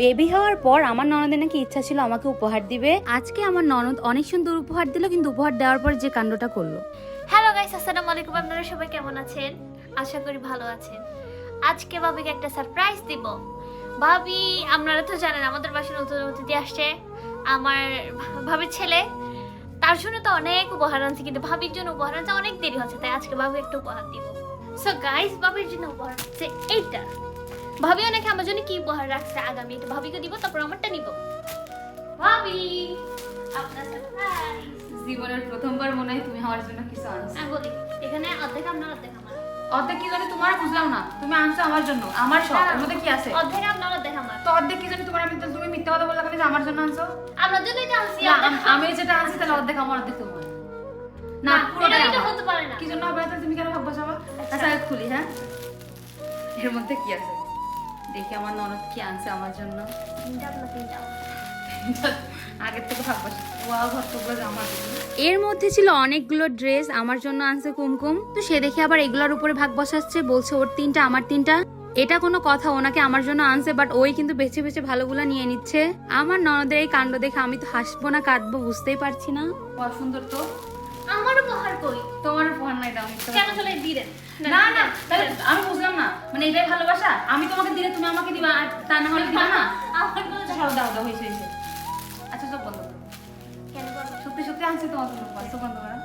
Baby হওয়ার পর আমার ননদের নাকি ইচ্ছা ছিল আমাকে উপহার দিবে। আজকে আমার ননদ অনেক সুন্দর উপহার দিল, কিন্তু উপহার দেওয়ার পর যে কাণ্ডটা করল। হ্যালো গাইস, আসসালামু আলাইকুম। আপনারা সবাই কেমন আছেন? আশা করি ভালো আছেন। আজকে ভাবিকে একটা সারপ্রাইজ দিব। ভাবি, আপনারা তো জানেন, আমাদের বাসায় নতুন অতিথি আসছে। আমার ভাবির ছেলে, তার জন্য তো অনেক উপহার আনছে, কিন্তু ভাবির জন্য উপহার আনতে অনেক দেরি হচ্ছে, তাই আজকে ভাবি একটা উপহার দিব। সো গাইস ভাবির জন্য উপহার হচ্ছে এইটা। ভাবি অনেকে আমার জন্য কি উপহার রাখছে আগামী এটা ভাবিকে দিব তারপর আমারটা নিব। ভাবি আপনার সারপ্রাইজ জীবনের প্রথমবার মনে হয় তুমি আমার জন্য কিছু আনছো। আমি বলি এখানে অর্ধেক আপনার অর্ধেক আমার। অর্ধেক কি জানি তোমার বুঝলাম না। তুমি আনছো আমার জন্য। আমার সব এর মধ্যে কি আছে? অর্ধেক আপনার অর্ধেক আমার। তো অর্ধেক কি জানি তোমার আমি তুমি মিথ্যা কথা বললে যে আমার জন্য আনছো? আমরা যদি এটা আনছি আম- যেটা আনছি তাহলে অর্ধেক আমার অর্ধেক তোমার। না পুরোটাই এটা- হতে পারে না। কি জন্য হবে তুমি কেন ভাগ বসাবো? আচ্ছা। খুলি হ্যাঁ? এর মধ্যে কি আছে? দেখি আমার ননদ কি আনছে আমার জন্য। আগের থেকে এর মধ্যে ছিল অনেকগুলো ড্রেস আমার জন্য আনছে কুমকুম। তো সে দেখে আবার এগুলোর উপরে ভাগ বসাচ্ছে বলছে ওর তিনটা আমার তিনটা। এটা কোনো কথা ওনাকে আমার জন্য আনছে বাট ওই কিন্তু বেছে বেছে ভালোগুলো নিয়ে নিচ্ছে। আমার ননদের এই কাণ্ড দেখে আমি তো হাসবো না কাঁদবো বুঝতেই পারছি না। সুন্দর তো। আমার উপহার কই? তোমার উপহার নাই দাও কেন চলে দিলেন? না না আমি এটাই ভালোবাসা? আমি তোমাকে দিলে তুমি আমাকে দিবা আর তা না হলে দিবা না? আমার কোনো আচ্ছা, সব দাও দাও হয়েছে হয়েছে। আচ্ছা সব বন্ধ? সত্যি সত্যি আনছি তোমার জন্য বন্ধ করো।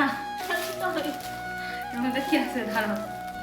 না। কি আছে? ধারণা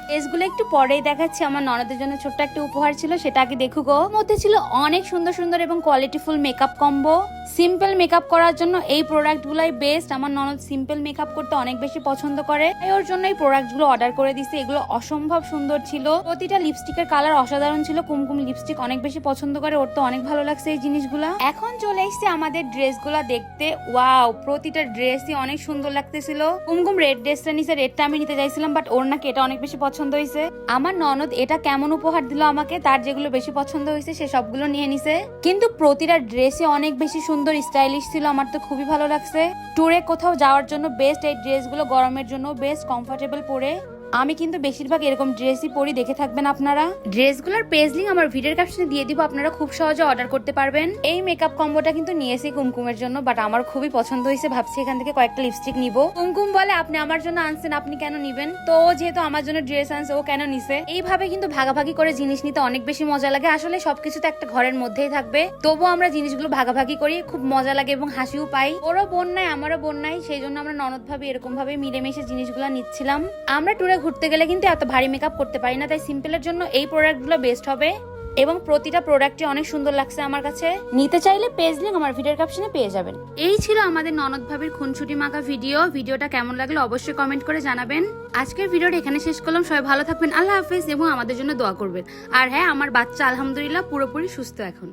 ড্রেসগুলো একটু পরেই দেখাচ্ছি। আমার ননদের জন্য ছোট্ট একটা উপহার ছিল সেটা আগে দেখুক মধ্যে ছিল অনেক সুন্দর সুন্দর এবং qualityful makeup combo simple makeup করার জন্য এই প্রোডাক্টগুলোই বেস্ট আমার ননদ সিম্পল মেকআপ করতে অনেক বেশি পছন্দ করে। তাই ওর জন্য এই প্রোডাক্টগুলো অর্ডার করে দিছি এগুলো অসম্ভব সুন্দর ছিল। প্রতিটা লিপস্টিকের কালার অসাধারণ ছিল। কুমকুম লিপস্টিক অনেক বেশি পছন্দ করে। ওর তো অনেক ভালো লাগছে এই জিনিসগুলো। এখন চলে এসেছে আমাদের ড্রেসগুলো দেখতে। ওয়াও প্রতিটা ড্রেসই অনেক সুন্দর লাগতেছিল। কুমকুম রেড ড্রেসটা নিছে রেডটা আমি নিতে চাইছিলাম বাট ওর নাকি এটা অনেক বেশি পছন্দ হয়েছে। আমার ননদ এটা কেমন উপহার দিল আমাকে, তার যেগুলো বেশি পছন্দ হয়েছে সে সবগুলো নিয়ে নিছে। কিন্তু প্রতিটা ড্রেসই অনেক বেশি সুন্দর স্টাইলিশ ছিল, আমার তো খুবই ভালো লাগছে। ট্যুরে কোথাও যাওয়ার জন্য বেস্ট এই ড্রেসগুলো গরমের জন্য বেস্ট কমফোর্টেবল পরে। আমি কিন্তু বেশিরভাগ এরকম ড্রেসই পরি দেখে থাকবেন আপনারা। ড্রেসগুলোর পেজ লিঙ্ক আমার ভিডিওর ক্যাপশনে দিয়ে দিব আপনারা খুব সহজে অর্ডার করতে পারবেন। এই মেকআপ কম্বোটা কিন্তু নিয়েছি কুমকুমের জন্য বাট আমার খুবই পছন্দ হয়েছে ভাবছি এখান থেকে কয়েকটা লিপস্টিক নিব। কুমকুম বলে আপনি আমার জন্য আনছেন আপনি কেন নিবেন? তো যেহেতু আমার জন্য ড্রেস আনছে ও কেন নিছে? এইভাবে কিন্তু ভাগাভাগি করে জিনিস নিতে অনেক বেশি মজা লাগে। আসলে সবকিছু তো একটা ঘরের মধ্যেই থাকবে। তবুও আমরা জিনিসগুলো ভাগাভাগি করি খুব মজা লাগে এবং হাসিও পাই। ওরও বোন নাই আমারও বোন নাই সেই জন্য আমরা ননদ ভাবে এরকম ভাবে মিলেমিশে জিনিসগুলো নিচ্ছিলাম। আমরা ট্যুরে ঘুরতে গেলে কিন্তু এত ভারী মেকআপ করতে পারি না, তাই সিম্পলের জন্য এই প্রোডাক্টগুলো বেস্ট হবে। এবং প্রতিটা প্রোডাক্টই অনেক সুন্দর লাগছে আমার কাছে। নিতে চাইলে পেজ লিঙ্ক আমার ভিডিওর ক্যাপশনে পেয়ে যাবেন। এই ছিল আমাদের ননদ ভাবির খুনছুটি মাখা ভিডিও ভিডিওটা কেমন লাগল অবশ্যই কমেন্ট করে জানাবেন। আজকের ভিডিওটা এখানে শেষ করলাম। সবাই ভালো থাকবেন। আল্লাহ হাফেজ এবং আমাদের জন্য দোয়া করবেন। আর হ্যাঁ আমার বাচ্চা আলহামদুলিল্লাহ পুরোপুরি সুস্থ এখন।